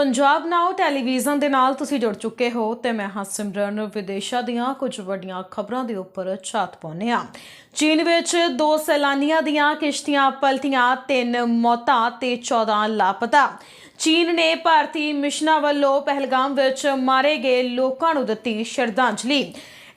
ਪੰਜਾਬ ਨਾਓ television ਦੇ ਨਾਲ ਤੁਸੀਂ ਜੁੜ ਚੁੱਕੇ ਹੋ ਤੇ ਮੈਂ ਹਾਂ ਸਿਮਰਨ, ਵਿਦੇਸ਼ਾਂ ਦੀਆਂ ਕੁਝ ਵੱਡੀਆਂ ਖਬਰਾਂ ਦੇ ਉੱਪਰ ਛਾਤ ਪਾਉਂਦੇ ਹਾਂ। ਚੀਨ ਵਿੱਚ ਦੋ ਸੈਲਾਨੀਆਂ ਦੀਆਂ ਕਿਸ਼ਤੀਆਂ ਪਲਟੀਆਂ, ਤਿੰਨ ਮੌਤਾਂ ਤੇ 14 ਲਾਪਤਾ। ਚੀਨ ਨੇ ਭਾਰਤੀ ਮਿਸ਼ਨਾਂ ਵੱਲੋਂ ਪਹਿਲਗਾਮ ਵਿੱਚ ਮਾਰੇ ਗਏ ਲੋਕਾਂ ਨੂੰ ਦਿੱਤੀ ਸ਼ਰਧਾਂਜਲੀ।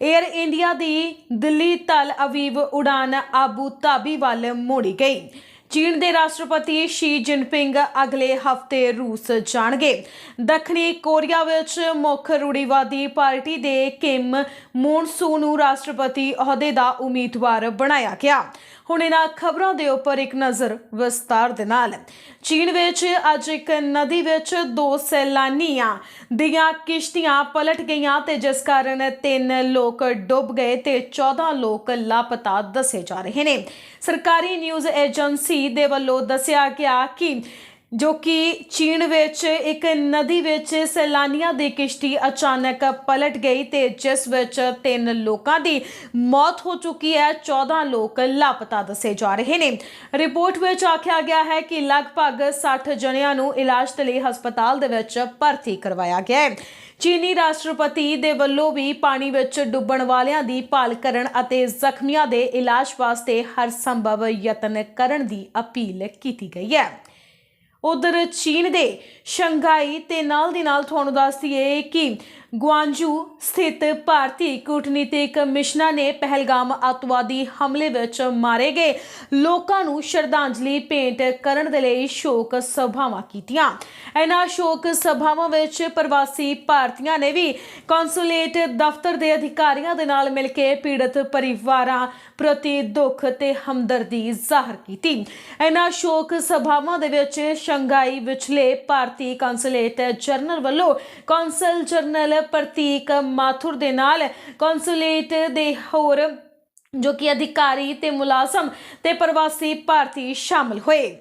에ਅਰ ਇੰਡੀਆ ਦੀ ਦਿੱਲੀ ਤਲ ਅਵੀਵ ਉਡਾਨ ਆਬੂ ਧਾਬੀ ਵੱਲ ਮੋੜੀ ਗਈ। ਚੀਨ ਦੇ ਰਾਸ਼ਟਰਪਤੀ ਸ਼ੀ ਜਿਨਪਿੰਗ ਅਗਲੇ ਹਫ਼ਤੇ ਰੂਸ ਜਾਣਗੇ। ਦੱਖਣੀ ਕੋਰੀਆ ਵਿੱਚ ਮੁੱਖ ਰੂੜੀਵਾਦੀ ਪਾਰਟੀ ਦੇ ਕਿਮ ਮੌਨਸੂ ਨੂੰ ਰਾਸ਼ਟਰਪਤੀ ਅਹੁਦੇ ਦਾ ਉਮੀਦਵਾਰ ਬਣਾਇਆ ਗਿਆ। ਹੁਣ ਇਹਨਾਂ ਖਬਰਾਂ ਦੇ ਉੱਪਰ ਇੱਕ ਨਜ਼ਰ ਵਿਸਤਾਰ ਦੇ ਨਾਲ। ਚੀਨ ਵਿੱਚ ਅੱਜ ਇੱਕ ਨਦੀ ਵਿੱਚ ਦੋ ਸੈਲਾਨੀਆਂ ਦੀਆਂ ਕਿਸ਼ਤੀਆਂ ਪਲਟ ਗਈਆਂ ਤੇ ਜਿਸ ਕਾਰਨ ਤਿੰਨ ਲੋਕ ਡੁੱਬ ਗਏ ਤੇ 14 ਲੋਕ ਲਾਪਤਾ ਦੱਸੇ ਜਾ ਰਹੇ ਨੇ। ਸਰਕਾਰੀ ਨਿਊਜ਼ ਏਜੰਸੀ ਦੇ ਵੱਲੋਂ ਦੱਸਿਆ ਗਿਆ ਕਿ ਜੋ ਕਿ ਚੀਨ ਵਿੱਚ ਇੱਕ ਨਦੀ ਵਿੱਚ ਸੈਲਾਨੀਆਂ ਦੀ ਕਿਸ਼ਤੀ ਅਚਾਨਕ ਪਲਟ ਗਈ ਤੇ ਜਿਸ ਵਿੱਚ ਤਿੰਨ ਲੋਕਾਂ ਦੀ ਮੌਤ ਹੋ ਚੁੱਕੀ ਹੈ 14 ਲੋਕ ਲਾਪਤਾ ਦੱਸੇ ਜਾ ਰਹੇ ਨੇ। ਰਿਪੋਰਟ ਵਿੱਚ ਆਖਿਆ ਗਿਆ ਹੈ ਕਿ ਲਗਭਗ 60 ਜਣਿਆਂ ਨੂੰ ਇਲਾਜ ਦੇ ਲਈ ਹਸਪਤਾਲ ਦੇ ਵਿੱਚ ਭਰਤੀ ਕਰਵਾਇਆ ਗਿਆ ਹੈ। ਚੀਨੀ ਰਾਸ਼ਟਰਪਤੀ ਦੇ ਵੱਲੋਂ ਵੀ ਪਾਣੀ ਵਿੱਚ ਡੁੱਬਣ ਵਾਲਿਆਂ ਦੀ ਭਾਲ ਕਰਨ ਅਤੇ ਜ਼ਖਮੀਆਂ ਦੇ ਇਲਾਜ ਵਾਸਤੇ ਹਰ ਸੰਭਵ ਯਤਨ ਕਰਨ ਦੀ ਅਪੀਲ ਕੀਤੀ ਗਈ ਹੈ। ਉਧਰ ਚੀਨ ਦੇ ਸ਼ੰਘਾਈ ਤੇ ਨਾਲ ਦੀ ਨਾਲ ਤੁਹਾਨੂੰ ਦੱਸ ਦਈਏ ਕਿ ਗੁਆਂਜੂ ਸਥਿਤ ਭਾਰਤੀ ਕੂਟਨੀਤਿਕ ਮਿਸ਼ਨਾਂ ਨੇ ਪਹਿਲਗਾਮ ਅੱਤਵਾਦੀ ਹਮਲੇ ਵਿੱਚ ਮਾਰੇ ਗਏ। ਲੋਕਾਂ ਨੂੰ ਸ਼ਰਧਾਂਜਲੀ ਭੇਂਟ ਕਰਨ ਦੇ ਲਈ ਸ਼ੋਕ ਸਭਾਵਾਂ ਕੀਤੀਆਂ। ਇਹਨਾਂ ਸ਼ੋਕ ਸਭਾਵਾਂ ਵਿੱਚ ਪ੍ਰਵਾਸੀ ਭਾਰਤੀਆਂ ਨੇ ਵੀ ਕੌਂਸੂਲੇਟ ਦਫ਼ਤਰ ਦੇ ਅਧਿਕਾਰੀਆਂ ਦੇ ਨਾਲ ਮਿਲ ਕੇ ਪੀੜਤ ਪਰਿਵਾਰਾਂ ਪ੍ਰਤੀ ਦੁੱਖ ਤੇ ਹਮਦਰਦੀ ਜ਼ਾਹਰ ਕੀਤੀ। ਇਹਨਾਂ ਸ਼ੋਕ ਸਭਾਵਾਂ ਦੇ ਵਿੱਚ ਸ਼ੰਘਾਈ ਵਿਚਲੇ ਭਾਰਤੀ ਕੌਂਸੂਲੇਟ ਜਨਰਲ ਵੱਲੋਂ ਕੌਂਸਲ ਜਨਰਲ ਪ੍ਰਤੀਕ ਮਾਥੁਰ ਦੇ ਨਾਲ ਕੌਂਸੂਲੇਟ ਦੇ ਹੋਰ ਜੋ ਕਿ ਅਧਿਕਾਰੀ ਤੇ ਮੁਲਾਜ਼ਮ ਤੇ ਪ੍ਰਵਾਸੀ ਭਾਰਤੀ ਸ਼ਾਮਲ ਹੋਏ।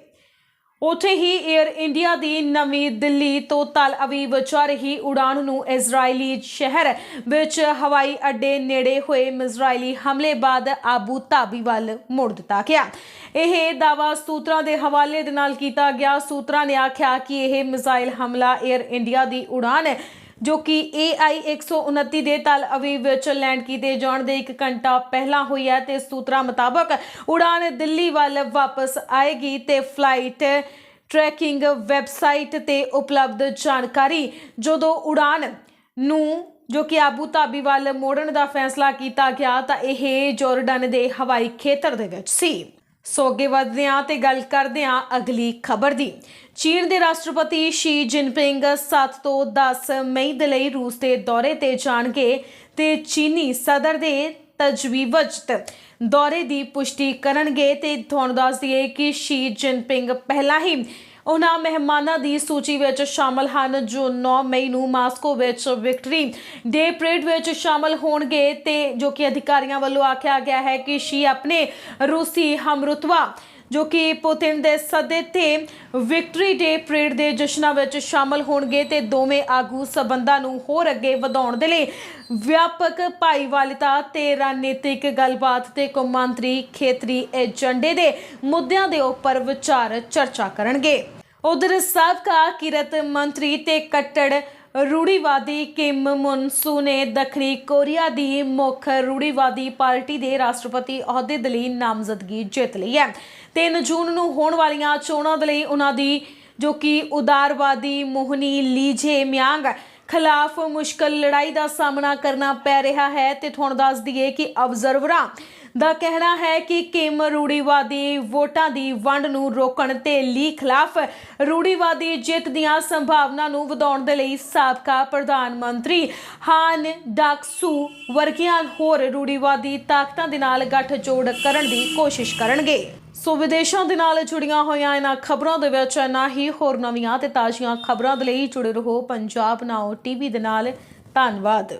ਉੱਥੇ ਹੀ 에ਅਰ ਇੰਡੀਆ ਦੀ ਨਵੀਂ ਦਿੱਲੀ ਤੋਂ ਤਲ ਅਵੀਵ ਜਾ ਰਹੀ ਉਡਾਨ ਨੂੰ ਇਜ਼ਰਾਈਲੀ ਸ਼ਹਿਰ ਵਿੱਚ ਹਵਾਈ ਅੱਡੇ ਨੇੜੇ ਹੋਏ ਮਿਜ਼ਰਾਈਲੀ ਹਮਲੇ ਬਾਅਦ ਆਬੂ ਧਾਬੀ ਵੱਲ ਮੁੜ ਦਿੱਤਾ ਗਿਆ। ਇਹ ਦਾਵਾ ਸੂਤਰਾਂ ਦੇ ਹਵਾਲੇ ਦੇ ਨਾਲ ਕੀਤਾ ਗਿਆ। ਸੂਤਰਾਂ ਨੇ ਆਖਿਆ ਕਿ ਇਹ ਮਿਜ਼ਾਈਲ ਹਮਲਾ 에ਅਰ ਇੰਡੀਆ ਦੀ ਉਡਾਨ ਜੋ ਕਿ AI 129 ਦੇ ਤਲ ਅਵੀਵ ਵਿੱਚ ਲੈਂਡ ਕੀਤੇ ਜਾਣ ਦੇ 1 ਘੰਟਾ ਪਹਿਲਾਂ ਹੋਈ ਹੈ ਤੇ ਸੂਤਰਾਂ ਮੁਤਾਬਕ ਉਡਾਨ ਦਿੱਲੀ ਵੱਲ ਵਾਪਸ ਆਏਗੀ ਤੇ ਫਲਾਈਟ ਟਰੈਕਿੰਗ ਵੈਬਸਾਈਟ ਤੇ ਉਪਲਬਧ ਜਾਣਕਾਰੀ। ਜਦੋਂ ਉਡਾਨ ਨੂੰ ਜੋ ਕਿ ਆਬੂ ਧਾਬੀ ਵੱਲ ਮੋੜਨ ਦਾ ਫੈਸਲਾ ਕੀਤਾ ਗਿਆ ਤਾਂ ਇਹ ਜਾਰਡਨ ਦੇ ਹਵਾਈ ਖੇਤਰ ਦੇ ਵਿੱਚ ਸੀ। ਸੋ ਅੱਗੇ ਵਧਦੇ ਹਾਂ ਤੇ ਗੱਲ ਕਰਦੇ ਹਾਂ ਅਗਲੀ ਖਬਰ ਦੀ। ਚੀਨ ਦੇ ਰਾਸ਼ਟਰਪਤੀ ਸ਼ੀ ਜਿਨਪਿੰਗ 7 ਤੋਂ 10 ਮਈ ਦੇ ਲਈ ਰੂਸ ਦੇ ਦੌਰੇ ਤੇ ਜਾਣਗੇ ਤੇ ਚੀਨੀ ਸਦਰ ਦੇ ਤਜਵੀਜ਼ਤ ਦੌਰੇ ਦੀ ਪੁਸ਼ਟੀ ਕਰਨਗੇ ਤੇ ਤੁਹਾਨੂੰ ਦੱਸ ਦਈਏ ਕਿ ਸ਼ੀ ਜਿਨਪਿੰਗ ਪਹਿਲਾਂ ਹੀ ਉਹਨਾਂ ਮਹਿਮਾਨਾਂ ਦੀ ਸੂਚੀ ਵਿੱਚ ਸ਼ਾਮਲ ਹਨ, ਜੋ 9 ਮਈ ਨੂੰ ਮਾਸਕੋ ਵਿੱਚ ਵਿਕਟਰੀ ਡੇ ਪਰੇਡ ਵਿੱਚ ਸ਼ਾਮਲ ਹੋਣਗੇ ਤੇ ਜੋ ਕਿ ਅਧਿਕਾਰੀਆਂ ਵੱਲੋਂ ਆਖਿਆ ਗਿਆ ਹੈ ਕਿ ਸ਼ੀ ਆਪਣੇ ਰੂਸੀ ਹਮਰੁਤਬਾ ਜੋ ਕਿ ਪੁਤਿਨ ਦੇ ਸੱਦੇ ਤੇ ਵਿਕਟਰੀ ਡੇ ਪਰੇਡ ਦੇ ਜਸ਼ਨਾਂ ਵਿੱਚ ਸ਼ਾਮਲ ਹੋਣਗੇ ਤੇ ਦੋਵੇਂ ਆਗੂ ਸਬੰਧਾਂ ਨੂੰ ਹੋਰ ਅੱਗੇ ਵਧਾਉਣ ਦੇ ਲਈ ਵਿਆਪਕ ਭਾਈਵਾਲਤਾ ਤੇ ਰਣਨੀਤਿਕ ਗੱਲਬਾਤ ਤੇ ਕੌਮਾਂਤਰੀ ਖੇਤਰੀ ਏਜੰਡੇ ਦੇ ਮੁੱਦਿਆਂ ਦੇ ਉੱਪਰ ਵਿਚਾਰ ਚਰਚਾ ਕਰਨਗੇ। ਉਧਰ ਸਾਬਕਾ ਕਿਰਤ ਮੰਤਰੀ ਤੇ ਕੱਟੜ ਰੂੜੀਵਾਦੀ ਕਿਮ ਮੁਨਸੂ ਨੇ ਦੱਖਣੀ ਕੋਰੀਆ ਦੀ ਮੁੱਖ ਰੂੜੀਵਾਦੀ ਪਾਰਟੀ ਦੇ ਰਾਸ਼ਟਰਪਤੀ ਅਹੁਦੇ ਦੇ ਲਈ ਨਾਮਜ਼ਦਗੀ ਜਿੱਤ ਲਈ ਹੈ। 3 ਜੂਨ ਨੂੰ ਹੋਣ ਵਾਲੀਆਂ ਚੋਣਾਂ ਦੇ ਲਈ ਉਹਨਾਂ ਦੀ ਜੋ ਕਿ ਉਦਾਰਵਾਦੀ ਮੋਹਨੀ ਲੀਜੇ ਮਿਆਂਗ ਖਿਲਾਫ ਮੁਸ਼ਕਲ ਲੜਾਈ ਦਾ ਸਾਹਮਣਾ ਕਰਨਾ ਪੈ ਰਿਹਾ ਹੈ। ਤੇ ਤੁਹਾਨੂੰ ਦੱਸ ਦਈਏ ਕਿ ਅਬਜ਼ਰਵਰਾਂ ਦਾ ਕਹਿਣਾ ਹੈ ਕਿ ਕਿਮ ਰੂੜੀਵਾਦੀ ਵੋਟਾਂ ਦੀ ਵੰਡ ਨੂੰ ਰੋਕਣ ਤੇ ਲੀ ਖਿਲਾਫ ਰੂੜੀਵਾਦੀ ਜਿੱਤ ਦੀਆਂ ਸੰਭਾਵਨਾ ਨੂੰ ਵਧਾਉਣ ਦੇ ਲਈ ਸਾਬਕਾ ਪ੍ਰਧਾਨ ਮੰਤਰੀ ਹਾਨ ਡਾਕਸੂ ਵਰਗੀਆਂ ਹੋਰ ਰੂੜੀਵਾਦੀ ਤਾਕਤਾਂ ਦੇ ਨਾਲ ਗੱਠਜੋੜ ਕਰਨ ਦੀ ਕੋਸ਼ਿਸ਼ ਕਰਨਗੇ। ਸੋ ਵਿਦੇਸ਼ਾਂ ਦੇ ਨਾਲ ਜੁੜੀਆਂ ਹੋਈਆਂ ਇਹਨਾਂ ਖਬਰਾਂ ਦੇ ਵਿੱਚ ਨਾ ਹੀ। ਹੋਰ ਨਵੀਆਂ ਤੇ ਤਾਜ਼ੀਆਂ ਖਬਰਾਂ ਦੇ ਲਈ ਜੁੜੇ ਰਹੋ ਪੰਜਾਬ ਨਾਓ ਟੀਵੀ ਦੇ ਨਾਲ। ਧੰਨਵਾਦ।